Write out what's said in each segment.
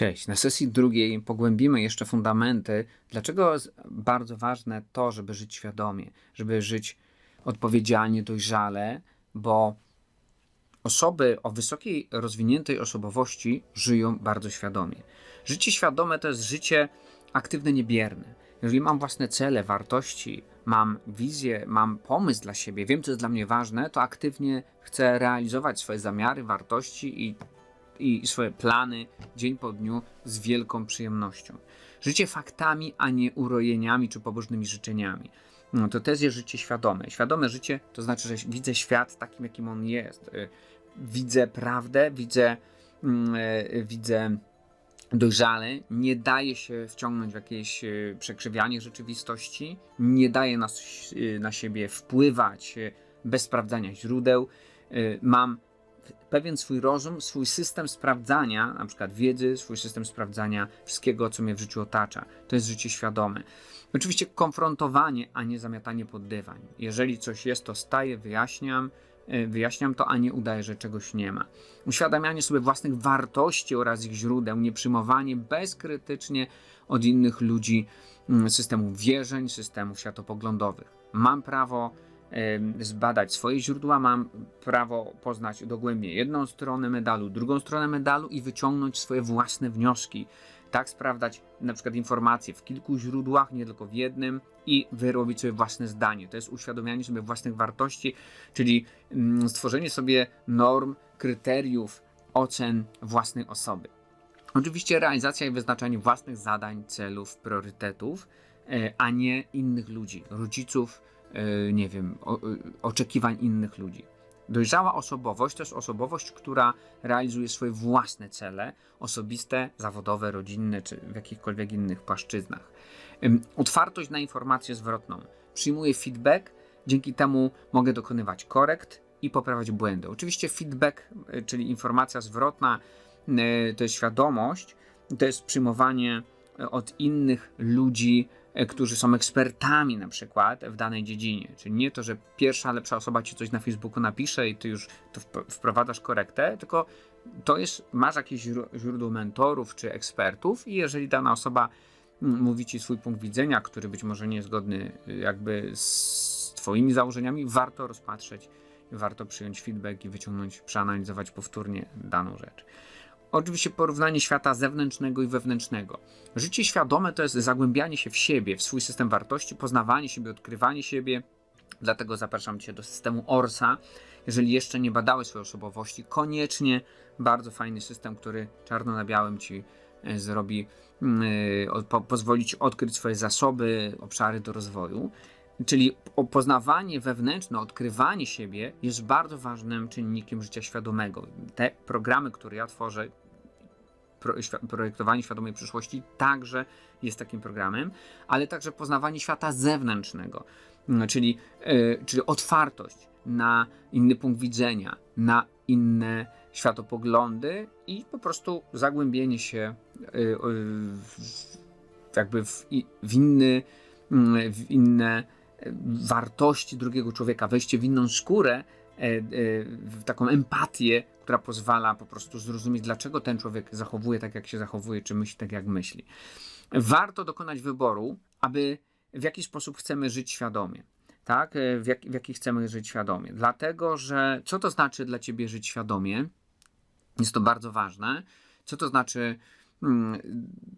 Cześć. Na sesji drugiej pogłębimy jeszcze fundamenty, dlaczego jest bardzo ważne to, żeby żyć świadomie, żeby żyć odpowiedzialnie, dojrzale, bo osoby o wysokiej, rozwiniętej osobowości żyją bardzo świadomie. Życie świadome to jest życie aktywne, niebierne. Jeżeli mam własne cele, wartości, mam wizję, mam pomysł dla siebie, wiem, co jest dla mnie ważne, to aktywnie chcę realizować swoje zamiary, wartości i i swoje plany dzień po dniu z wielką przyjemnością. Życie faktami, a nie urojeniami czy pobożnymi życzeniami. No, to też jest życie świadome. Świadome życie to znaczy, że widzę świat takim, jakim on jest. Y, Widzę prawdę, widzę, mm, y, widzę dojrzale, nie daje się wciągnąć w jakieś y, przekrzywianie rzeczywistości, nie daje nas, y, na siebie wpływać bez sprawdzania źródeł. Mam pewien swój rozum, swój system sprawdzania, na przykład wiedzy, swój system sprawdzania wszystkiego, co mnie w życiu otacza. To jest życie świadome. Oczywiście konfrontowanie, a nie zamiatanie pod dywan. Jeżeli coś jest, to staję, wyjaśniam, y, wyjaśniam to, a nie udaję, że czegoś nie ma. Uświadamianie sobie własnych wartości oraz ich źródeł, nie przyjmowanie bezkrytycznie od innych ludzi mm, systemów wierzeń, systemów światopoglądowych. Mam prawo zbadać swoje źródła, mam prawo poznać dogłębnie jedną stronę medalu, drugą stronę medalu i wyciągnąć swoje własne wnioski. Tak sprawdzać na przykład informacje w kilku źródłach, nie tylko w jednym i wyrobić sobie własne zdanie. To jest uświadomianie sobie własnych wartości, czyli mm, stworzenie sobie norm, kryteriów, ocen własnej osoby. Oczywiście realizacja i wyznaczanie własnych zadań, celów, priorytetów, e, a nie innych ludzi, rodziców, nie wiem, e, oczekiwań innych ludzi. Dojrzała osobowość to jest osobowość, która realizuje swoje własne cele, osobiste, zawodowe, rodzinne czy w jakichkolwiek innych płaszczyznach. Otwartość na informację zwrotną. Przyjmuję feedback, dzięki temu mogę dokonywać korekt i poprawiać błędy. Oczywiście feedback, y, czyli informacja zwrotna, to jest świadomość, to jest przyjmowanie od innych ludzi, którzy są ekspertami na przykład w danej dziedzinie. Czyli nie to, że pierwsza lepsza osoba ci coś na Facebooku napisze i ty już to wp- wprowadzasz korektę, tylko to jest, masz jakieś źró- źródło mentorów czy ekspertów i jeżeli dana osoba mm, mówi ci swój punkt widzenia, który być może nie jest zgodny y, jakby z twoimi założeniami, warto rozpatrzeć, warto przyjąć feedback i wyciągnąć, przeanalizować powtórnie daną rzecz. Oczywiście porównanie świata zewnętrznego i wewnętrznego. Życie świadome to jest zagłębianie się w siebie, w swój system wartości, poznawanie siebie, odkrywanie siebie. Dlatego zapraszam Cię do systemu ORSA. Jeżeli jeszcze nie badałeś swojej osobowości, koniecznie bardzo fajny system, który czarno na białym Ci e, zrobi, mm, e, po, pozwoli Ci odkryć swoje zasoby, obszary do rozwoju. Czyli poznawanie wewnętrzne, odkrywanie siebie jest bardzo ważnym czynnikiem życia świadomego. Te programy, które ja tworzę, projektowanie świadomej przyszłości także jest takim programem, ale także poznawanie świata zewnętrznego, Mm, czyli, e, czyli otwartość na inny punkt widzenia, na inne światopoglądy i po prostu zagłębienie się e, jakby w, w, inny, mm, w inne e, wartości drugiego człowieka, wejście w inną skórę, taką empatię, która pozwala po prostu zrozumieć, dlaczego ten człowiek zachowuje tak, jak się zachowuje, czy myśli tak, jak myśli. Warto dokonać wyboru, aby w jaki sposób chcemy żyć świadomie. Tak? E, W, jak, w jaki chcemy żyć świadomie. Dlatego, że co to znaczy dla ciebie żyć świadomie? Jest to bardzo ważne. Co to znaczy mm,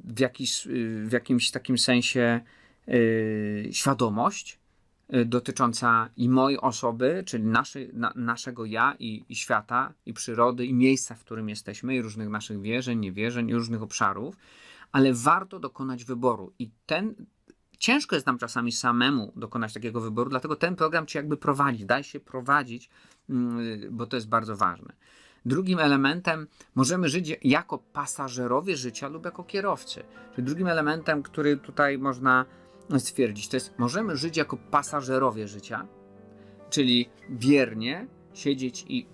w, jakiś, w jakimś takim sensie y, świadomość dotycząca i mojej osoby, czyli na, naszego ja i, i świata, i przyrody, i miejsca, w którym jesteśmy, i różnych naszych wierzeń, niewierzeń, i różnych obszarów, ale warto dokonać wyboru. I ten ciężko jest nam czasami samemu dokonać takiego wyboru, dlatego ten program ci jakby prowadzi, daj się prowadzić, mm, bo to jest bardzo ważne. Drugim elementem możemy żyć jako pasażerowie życia lub jako kierowcy. Czyli drugim elementem, który tutaj można stwierdzić, to jest możemy żyć jako pasażerowie życia, czyli wiernie siedzieć i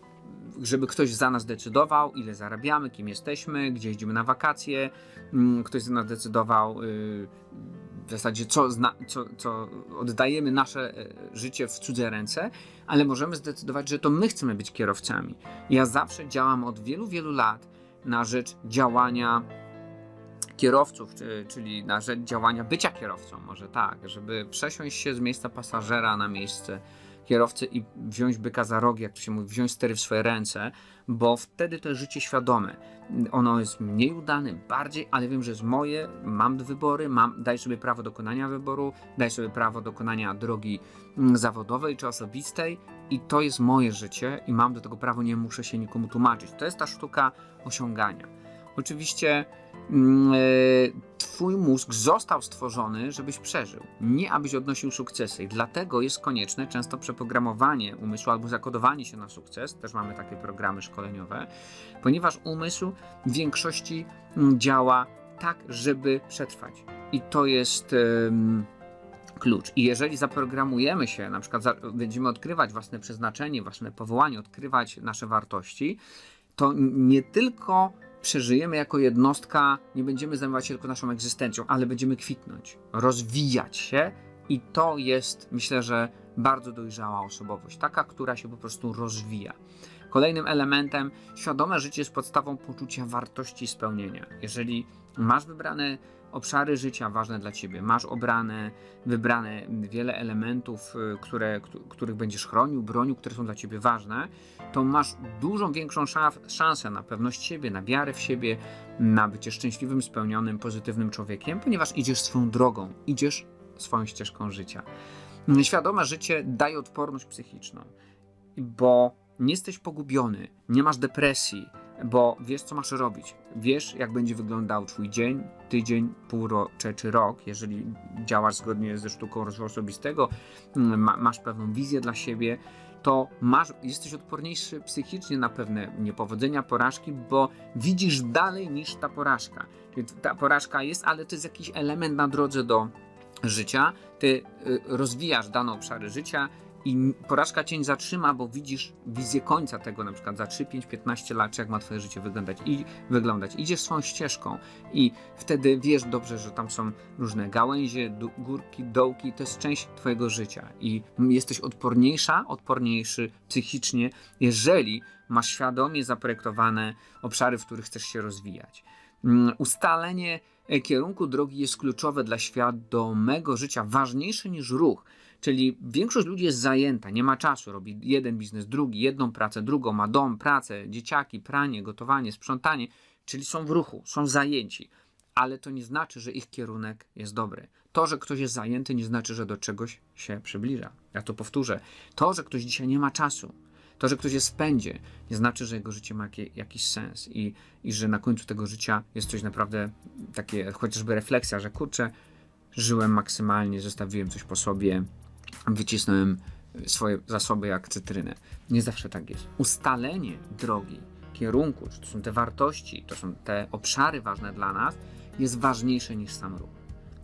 żeby ktoś za nas decydował, ile zarabiamy, kim jesteśmy, gdzie jeździmy na wakacje, mm, ktoś za nas decydował y, w zasadzie, co, co, co oddajemy nasze e, życie w cudze ręce, ale możemy zdecydować, że to my chcemy być kierowcami. Ja zawsze działam od wielu, wielu lat na rzecz działania kierowców, czy- czyli na rzecz działania bycia kierowcą, może tak, żeby przesiąść się z miejsca pasażera na miejsce kierowcy i wziąć byka za rogi, jak to się mówi, wziąć stery w swoje ręce, bo wtedy to jest życie świadome. Ono jest mniej udane, bardziej, ale wiem, że jest moje, mam wybory, mam, daj sobie prawo dokonania wyboru, daj sobie prawo dokonania drogi mm, zawodowej czy osobistej i to jest moje życie i mam do tego prawo, nie muszę się nikomu tłumaczyć. To jest ta sztuka osiągania. Oczywiście mm, e, twój mózg został stworzony, żebyś przeżył, nie abyś odnosił sukcesy. I dlatego jest konieczne często przeprogramowanie umysłu albo zakodowanie się na sukces. Też mamy takie programy szkoleniowe, ponieważ umysł w większości mm, działa tak, żeby przetrwać. I to jest klucz. I jeżeli zaprogramujemy się, na przykład będziemy odkrywać własne przeznaczenie, własne powołanie, odkrywać nasze wartości, to nie tylko przeżyjemy jako jednostka, nie będziemy zajmować się tylko naszą egzystencją, ale będziemy kwitnąć, rozwijać się i to jest, myślę, że bardzo dojrzała osobowość, taka, która się po prostu rozwija. Kolejnym elementem, świadome życie jest podstawą poczucia wartości i spełnienia. Jeżeli masz wybrane obszary życia ważne dla ciebie, masz obrane, wybrane wiele elementów, y, które, któ- których będziesz chronił, bronił, które są dla ciebie ważne, to masz dużą większą szansę na pewność siebie, na wiarę w siebie, na bycie szczęśliwym, spełnionym, pozytywnym człowiekiem, ponieważ idziesz swoją drogą, idziesz swoją ścieżką życia. Świadome życie daje odporność psychiczną, bo nie jesteś pogubiony, nie masz depresji, bo wiesz, co masz robić. Wiesz, jak będzie wyglądał Twój dzień, tydzień, półrocze czy rok, jeżeli działasz zgodnie ze sztuką rozwoju osobistego, mm, ma, masz pewną wizję dla siebie, to masz, jesteś odporniejszy psychicznie na pewne niepowodzenia, porażki, bo widzisz dalej niż ta porażka. Czyli ta porażka jest, ale to jest jakiś element na drodze do życia. Ty y, rozwijasz dane obszary życia i porażka cię zatrzyma, bo widzisz wizję końca tego, na przykład za 3, 5, 15 lat, czy jak ma twoje życie wyglądać i wyglądać. Idziesz swoją ścieżką i wtedy wiesz dobrze, że tam są różne gałęzie, górki, dołki, to jest część twojego życia i jesteś odporniejsza, odporniejszy psychicznie, jeżeli masz świadomie zaprojektowane obszary, w których chcesz się rozwijać. Mm, Ustalenie kierunku drogi jest kluczowe dla świadomego życia, ważniejsze niż ruch. Czyli większość ludzi jest zajęta, nie ma czasu, robi jeden biznes, drugi, jedną pracę, drugą, ma dom, pracę, dzieciaki, pranie, gotowanie, sprzątanie, czyli są w ruchu, są zajęci. Ale to nie znaczy, że ich kierunek jest dobry. To, że ktoś jest zajęty, nie znaczy, że do czegoś się przybliża. Ja to powtórzę. To, że ktoś dzisiaj nie ma czasu, to, że ktoś jest w pędzie, nie znaczy, że jego życie ma jakiś sens i, i że na końcu tego życia jest coś naprawdę takie, chociażby refleksja, że kurczę, żyłem maksymalnie, zostawiłem coś po sobie, wycisnąłem swoje zasoby jak cytrynę. Nie zawsze tak jest. Ustalenie drogi, kierunku, czy to są te wartości, to są te obszary ważne dla nas, jest ważniejsze niż sam ruch.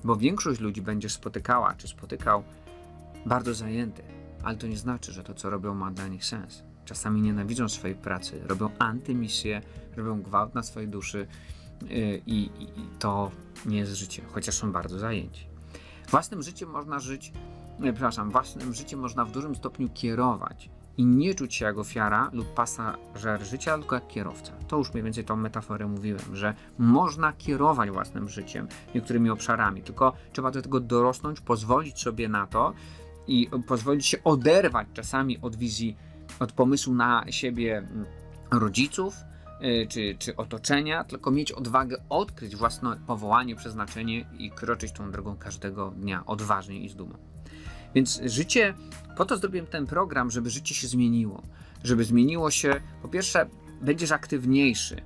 Bo większość ludzi będziesz spotykała, czy spotykał bardzo zajęty, ale to nie znaczy, że to, co robią, ma dla nich sens. Czasami nienawidzą swojej pracy, robią antymisję, robią gwałt na swojej duszy yy, i, i, to nie jest życie, chociaż są bardzo zajęci. Własnym życiem można żyć, nie, przepraszam, własnym życiem można w dużym stopniu kierować i nie czuć się jak ofiara lub pasażer życia, tylko jak kierowca. To już mniej więcej tą metaforę mówiłem, że można kierować własnym życiem, niektórymi obszarami, tylko trzeba do tego dorosnąć, pozwolić sobie na to i pozwolić się oderwać czasami od wizji, od pomysłu na siebie mm, rodziców, y, czy, czy otoczenia, tylko mieć odwagę odkryć własne powołanie, przeznaczenie i kroczyć tą drogą każdego dnia odważnie i z dumą. Więc życie, po to zrobiłem ten program, żeby życie się zmieniło. Żeby zmieniło się, po pierwsze, będziesz aktywniejszy,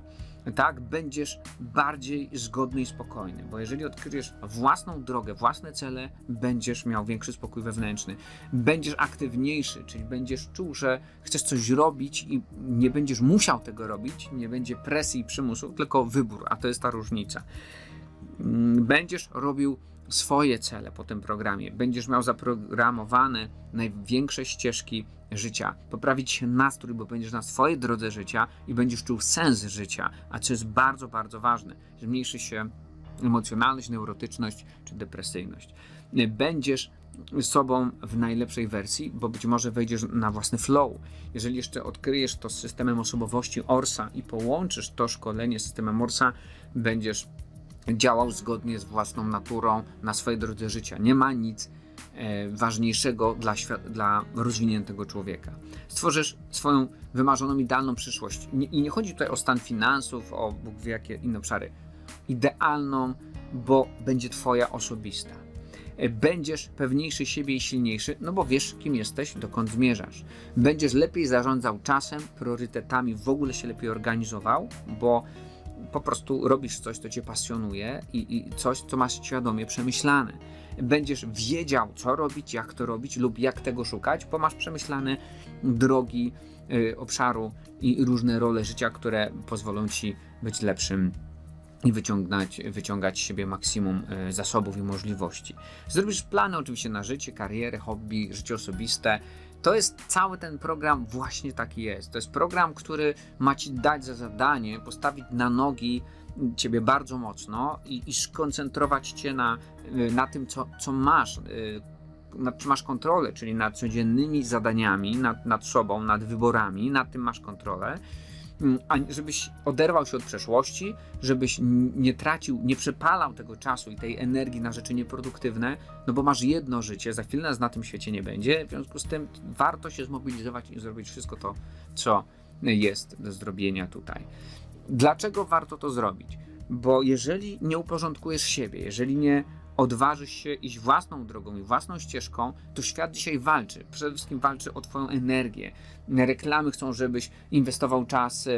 tak? Będziesz bardziej zgodny i spokojny, bo jeżeli odkryjesz własną drogę, własne cele, będziesz miał większy spokój wewnętrzny. Będziesz aktywniejszy, czyli będziesz czuł, że chcesz coś robić i nie będziesz musiał tego robić, nie będzie presji i przymusu, tylko wybór, a to jest ta różnica. Mm, Będziesz robił swoje cele po tym programie, będziesz miał zaprogramowane największe ścieżki życia, poprawić nastrój, bo będziesz na swojej drodze życia i będziesz czuł sens życia, a co jest bardzo, bardzo ważne, zmniejszy się emocjonalność, neurotyczność czy depresyjność. Będziesz sobą w najlepszej wersji, bo być może wejdziesz na własny flow. Jeżeli jeszcze odkryjesz to z systemem osobowości ORSA i połączysz to szkolenie z systemem ORSA, będziesz działał zgodnie z własną naturą na swojej drodze życia. Nie ma nic ważniejszego dla, dla rozwiniętego człowieka. Stworzysz swoją wymarzoną, idealną przyszłość. I nie chodzi tutaj o stan finansów, o Bóg wie jakie inne obszary. Idealną, bo będzie Twoja osobista. E, będziesz pewniejszy siebie i silniejszy, no bo wiesz, kim jesteś, dokąd zmierzasz. Będziesz lepiej zarządzał czasem, priorytetami, w ogóle się lepiej organizował, bo po prostu robisz coś, co cię pasjonuje i, i coś, co masz świadomie przemyślane. Będziesz wiedział, co robić, jak to robić lub jak tego szukać, bo masz przemyślane drogi y, obszaru i różne role życia, które pozwolą ci być lepszym i wyciągać, wyciągać z siebie maksimum y, zasobów i możliwości. Zrobisz plany oczywiście na życie, karierę, hobby, życie osobiste, to jest cały ten program właśnie taki jest. To jest program, który ma ci dać za zadanie postawić na nogi ciebie bardzo mocno i, i skoncentrować cię na, y, na tym, co, co masz, y, nad czym masz kontrolę, czyli nad codziennymi zadaniami, nad, nad sobą, nad wyborami, nad tym masz kontrolę żebyś oderwał się od przeszłości, żebyś nie tracił, nie przepalał tego czasu i tej energii na rzeczy nieproduktywne, no bo masz jedno życie, za chwilę nas na tym świecie nie będzie, w związku z tym warto się zmobilizować i zrobić wszystko to, co jest do zrobienia tutaj. Dlaczego warto to zrobić? Bo jeżeli nie uporządkujesz siebie, jeżeli nie odważysz się iść własną drogą i własną ścieżką, to świat dzisiaj walczy. Przede wszystkim walczy o Twoją energię. Reklamy chcą, żebyś inwestował czas.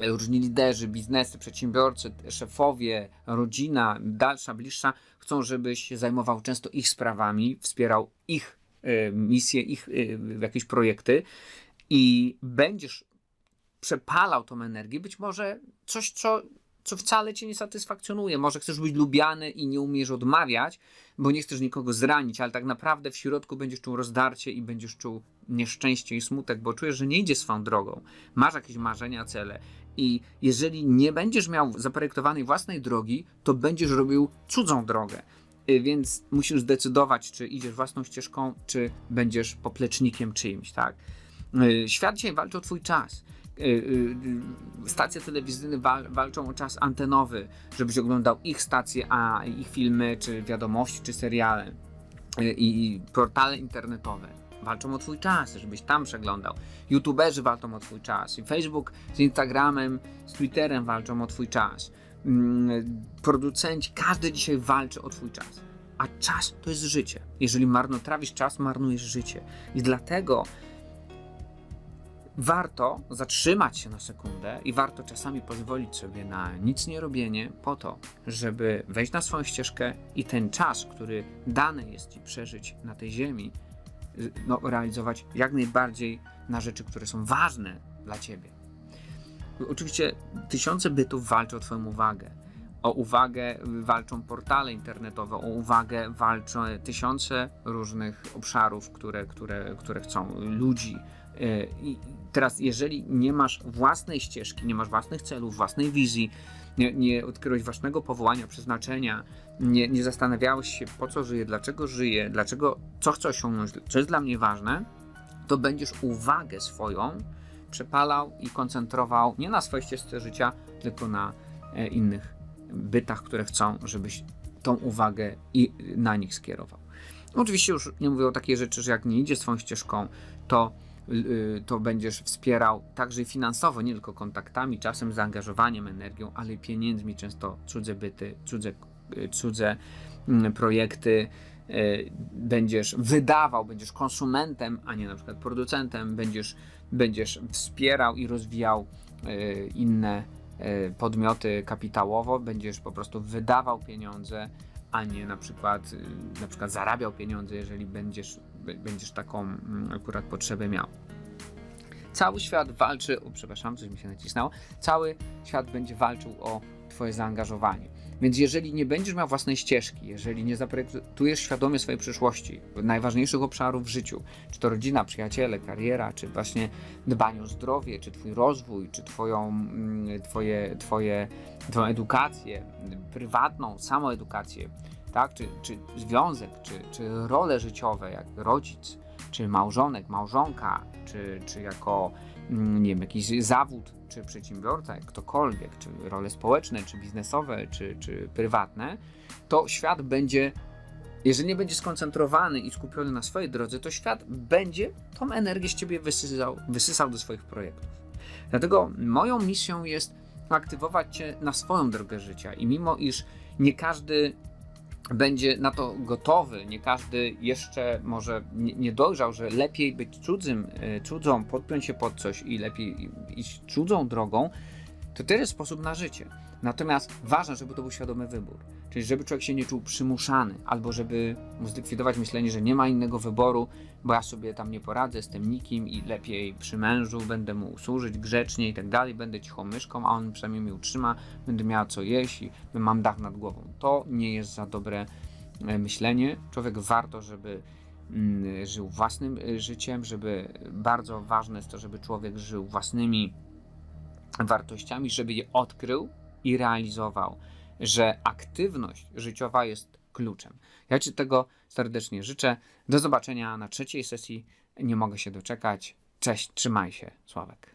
Różni liderzy, biznesy, przedsiębiorcy, szefowie, rodzina, dalsza, bliższa, chcą, żebyś zajmował często ich sprawami, wspierał ich y, misje, ich y, jakieś projekty i będziesz przepalał tą energię, być może coś, co co wcale cię nie satysfakcjonuje. Może chcesz być lubiany i nie umiesz odmawiać, bo nie chcesz nikogo zranić, ale tak naprawdę w środku będziesz czuł rozdarcie i będziesz czuł nieszczęście i smutek, bo czujesz, że nie idzie swoją drogą. Masz jakieś marzenia, cele i jeżeli nie będziesz miał zaprojektowanej własnej drogi, to będziesz robił cudzą drogę. Y, więc musisz zdecydować, czy idziesz własną ścieżką, czy będziesz poplecznikiem czyimś, tak? Y, świat dzisiaj walczy o twój czas. Y, y, stacje telewizyjne wal, walczą o czas antenowy, żebyś oglądał ich stacje, a ich filmy, czy wiadomości, czy seriale. Y, I portale internetowe walczą o twój czas, żebyś tam przeglądał. YouTuberzy walczą o twój czas. I Facebook z Instagramem, z Twitterem walczą o twój czas. Mm, producenci, każdy dzisiaj walczy o twój czas. A czas to jest życie. Jeżeli marnotrawisz czas, marnujesz życie. I dlatego warto zatrzymać się na sekundę i warto czasami pozwolić sobie na nic nie robienie po to, żeby wejść na swoją ścieżkę i ten czas, który dany jest ci przeżyć na tej ziemi, y, no, realizować jak najbardziej na rzeczy, które są ważne dla ciebie. Oczywiście tysiące bytów walczą o twoją uwagę. O uwagę walczą portale internetowe, o uwagę walczą tysiące różnych obszarów, które, które, które chcą ludzi, E, I teraz, jeżeli nie masz własnej ścieżki, nie masz własnych celów, własnej wizji, nie, nie odkryłeś własnego powołania, przeznaczenia, nie, nie zastanawiałeś się, po co żyję, dlaczego żyję, dlaczego, co chcę osiągnąć, co jest dla mnie ważne, to będziesz uwagę swoją przepalał i koncentrował nie na swojej ścieżce życia, tylko na e, innych bytach, które chcą, żebyś tą uwagę i na nich skierował. Oczywiście już nie mówię o takiej rzeczy, że jak nie idzie swoją ścieżką, to to będziesz wspierał także finansowo, nie tylko kontaktami, czasem zaangażowaniem, energią, ale pieniędzmi, często cudze byty, cudze, y, cudze mm, projekty. Y, będziesz wydawał, będziesz konsumentem, a nie na przykład producentem, będziesz, będziesz wspierał i rozwijał inne podmioty kapitałowo, będziesz po prostu wydawał pieniądze, a nie na przykład, na przykład zarabiał pieniądze, jeżeli będziesz będziesz taką mm, akurat potrzebę miał. Cały świat walczy, o, przepraszam, coś mi się nacisnęło, cały świat będzie walczył o Twoje zaangażowanie. Więc jeżeli nie będziesz miał własnej ścieżki, jeżeli nie zaprojektujesz świadomie swojej przyszłości, najważniejszych obszarów w życiu, czy to rodzina, przyjaciele, kariera, czy właśnie dbanie o zdrowie, czy twój rozwój, czy twoją, mm, twoje, twoje, twoją edukację, prywatną, samoedukację, tak? czy, czy związek, czy, czy role życiowe, jak rodzic, czy małżonek, małżonka, czy, czy jako mm, nie wiem, jakiś zawód, czy przedsiębiorca, ktokolwiek, czy role społeczne, czy biznesowe, czy, czy prywatne, to świat będzie, jeżeli nie będzie skoncentrowany i skupiony na swojej drodze, to świat będzie tą energię z ciebie wysysał, wysysał do swoich projektów. Dlatego moją misją jest aktywować cię na swoją drogę życia i mimo iż nie każdy będzie na to gotowy, nie każdy jeszcze może nie, dojrzał, że lepiej być cudzym, e, cudzą, podpiąć się pod coś i lepiej iść cudzą drogą, to jest sposób na życie. Natomiast ważne, żeby to był świadomy wybór. Czyli żeby człowiek się nie czuł przymuszany, albo żeby mu zlikwidować myślenie, że nie ma innego wyboru, bo ja sobie tam nie poradzę, jestem nikim i lepiej przy mężu będę mu służyć grzecznie i tak dalej, będę cichą myszką, a on przynajmniej mnie utrzyma, będę miała co jeść i mam dach nad głową. To nie jest za dobre e, myślenie. Człowiek warto, żeby mm, żył własnym e, życiem, żeby bardzo ważne jest to, żeby człowiek żył własnymi wartościami, żeby je odkrył i realizował, że aktywność życiowa jest kluczem. Ja Ci tego serdecznie życzę. Do zobaczenia na trzeciej sesji. Nie mogę się doczekać. Cześć, trzymaj się, Sławek.